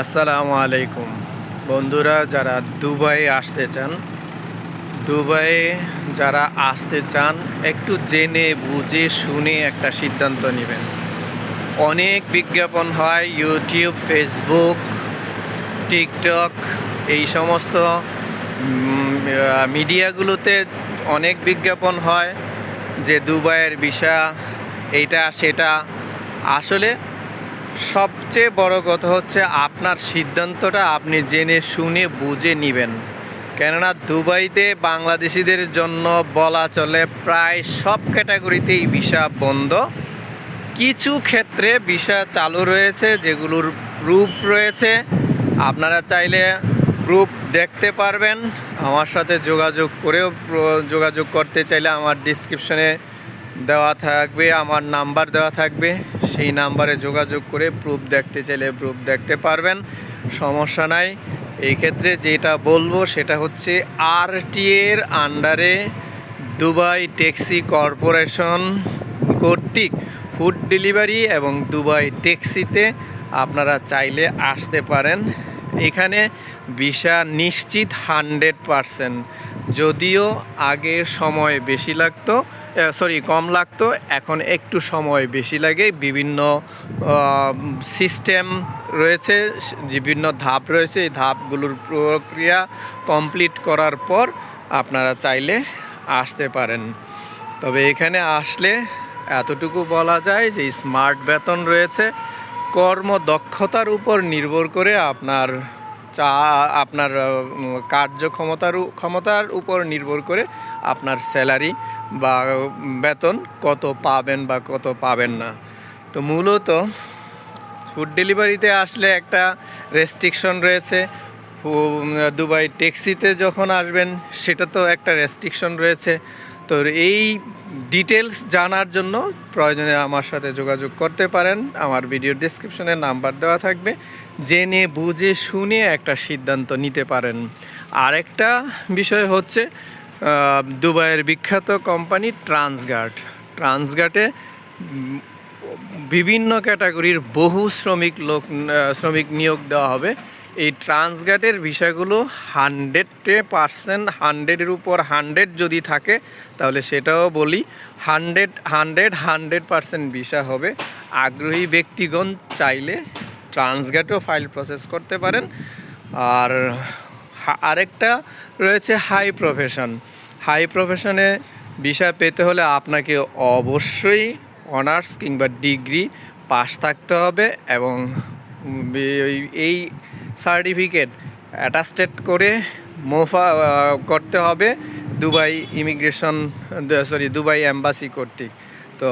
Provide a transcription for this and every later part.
আসসালামু আলাইকুম। বন্ধুরা, যারা দুবাই আসতে চান, দুবাই যারা আসতে চান, একটু জেনে, বুঝে, শুনে একটা সিদ্ধান্ত নেবেন। অনেক বিজ্ঞাপন হয় ইউটিউব ফেসবুক টিকটক এই সমস্ত মিডিয়াগুলোতে অনেক বিজ্ঞাপন হয় যে দুবাইয়ের ভিসা, এইটা, সেটা। আসলে সবচেয়ে বড় কথা হচ্ছে আপনার সিদ্ধান্তটা আপনি জেনে শুনে বুঝে নেবেন। কেননা দুবাইতে বাংলাদেশিদের জন্য বলা চলে প্রায় সব ক্যাটাগরিতেই ভিসা বন্ধ। কিছু ক্ষেত্রে ভিসা চালু রয়েছে, যেগুলোর প্রুফ রয়েছে। আপনারা চাইলে প্রুফ দেখতে পারবেন। আমার সাথে যোগাযোগ করেও, যোগাযোগ করতে চাইলে আমার ডিসক্রিপশনে দেওয়া থাকবে, আমার নাম্বার দেওয়া থাকবে। সেই নাম্বারে যোগাযোগ করে প্রুফ দেখতে চাইলে প্রুফ দেখতে পারবেন, সমস্যা নাই। এই ক্ষেত্রে যেটা বলব সেটা হচ্ছে আরটি এর আন্ডারে দুবাই ট্যাক্সি কর্পোরেশন কর্তৃক ফুড ডেলিভারি এবং দুবাই ট্যাক্সিতে আপনারা চাইলে আসতে পারেন। এখানে ভিসা নিশ্চিত হান্ড্রেড পারসেন্ট। যদিও আগে সময় বেশি লাগতো সরি কম লাগতো, এখন একটু সময় বেশি লাগে। বিভিন্ন সিস্টেম রয়েছে, বিভিন্ন ধাপ রয়েছে। এই ধাপগুলোর প্রক্রিয়া কমপ্লিট করার পর আপনারা চাইলে আসতে পারেন। তবে এখানে আসলে এতটুকু বলা যায় যে স্মার্ট বেতন রয়েছে। কর্মদক্ষতার উপর নির্ভর করে আপনার চা, আপনার কার্যক্ষমতার ক্ষমতার উপর নির্ভর করে আপনার স্যালারি বা বেতন কত পাবেন বা কত পাবেন না। তো মূলত ফুড ডেলিভারিতে আসলে একটা রেস্ট্রিকশন রয়েছে। দুবাই ট্যাক্সিতে যখন আসবেন, সেটা তো একটা রেস্ট্রিকশন রয়েছে। তো এই ডিটেলস জানার জন্য প্রয়োজনে আমার সাথে যোগাযোগ করতে পারেন। আমার ভিডিও ডিসক্রিপশনে নাম্বার দেওয়া থাকবে। জেনে, বুঝে, শুনে একটা সিদ্ধান্ত নিতে পারেন। আরেকটা বিষয় হচ্ছে দুবাইয়ের বিখ্যাত কোম্পানি ট্রান্সগার্ড ট্রান্সগার্ডে বিভিন্ন ক্যাটাগরির বহু শ্রমিক লোক শ্রমিক নিয়োগ দেওয়া হবে। এই ট্রান্সগার্ডের বিষয়গুলো হান্ড্রেডে পার্সেন্ট হান্ড্রেডের উপর হান্ড্রেড যদি থাকে, তাহলে সেটাও বলি hundred hundred hundred percent visa হবে। আগ্রহী ব্যক্তিগণ চাইলে ট্রান্সগার্ডও ফাইল প্রসেস করতে পারেন। আর আরেকটা রয়েছে হাই প্রফেশন। হাই প্রফেশনে ভিসা পেতে হলে আপনাকে অবশ্যই অনার্স কিংবা ডিগ্রি পাস থাকতে হবে এবং এই সার্টিফিকেট অ্যাটাস্টেড করে মোফা করতে হবে Dubai immigration sorry, Dubai embassy কর্তৃক। তো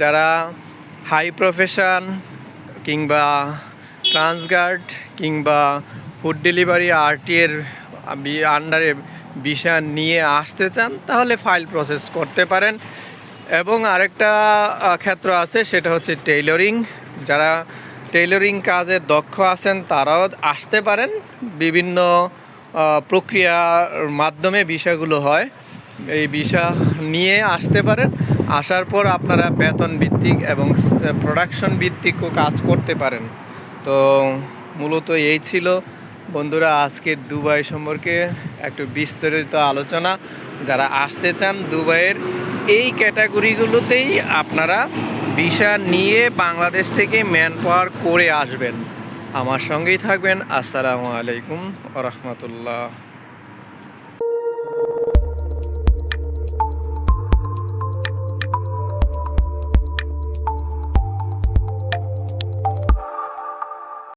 যারা হাই প্রফেশন কিংবা ট্রান্সগার্ড কিংবা ফুড ডেলিভারি আরটিএর আন্ডারে ভিসা নিয়ে আসতে চান, তাহলে ফাইল প্রসেস করতে পারেন। এবং আরেকটা ক্ষেত্র আছে, সেটা হচ্ছে টেইলরিং। যারা টেইলরিং কাজে দক্ষ আছেন তারাও আসতে পারেন। বিভিন্ন প্রক্রিয়ার মাধ্যমে বিষয়গুলো হয়। এই বিষয় নিয়ে আসতে পারেন। আসার পর আপনারা বেতন ভিত্তিক এবং প্রোডাকশন ভিত্তিকও কাজ করতে পারেন। তো মূলত এই ছিল। বন্ধুরা, আজকের দুবাই সম্পর্কে একটু বিস্তারিত আলোচনা। যারা আসতে চান দুবাইয়ের এই ক্যাটাগরিগুলোতেই আপনারা ভিসা নিয়ে বাংলাদেশ থেকে ম্যান পাওয়ার করে আসবেন। আমার সঙ্গেই থাকবেন। আসসালামু আলাইকুম রহমতুল্লাহ।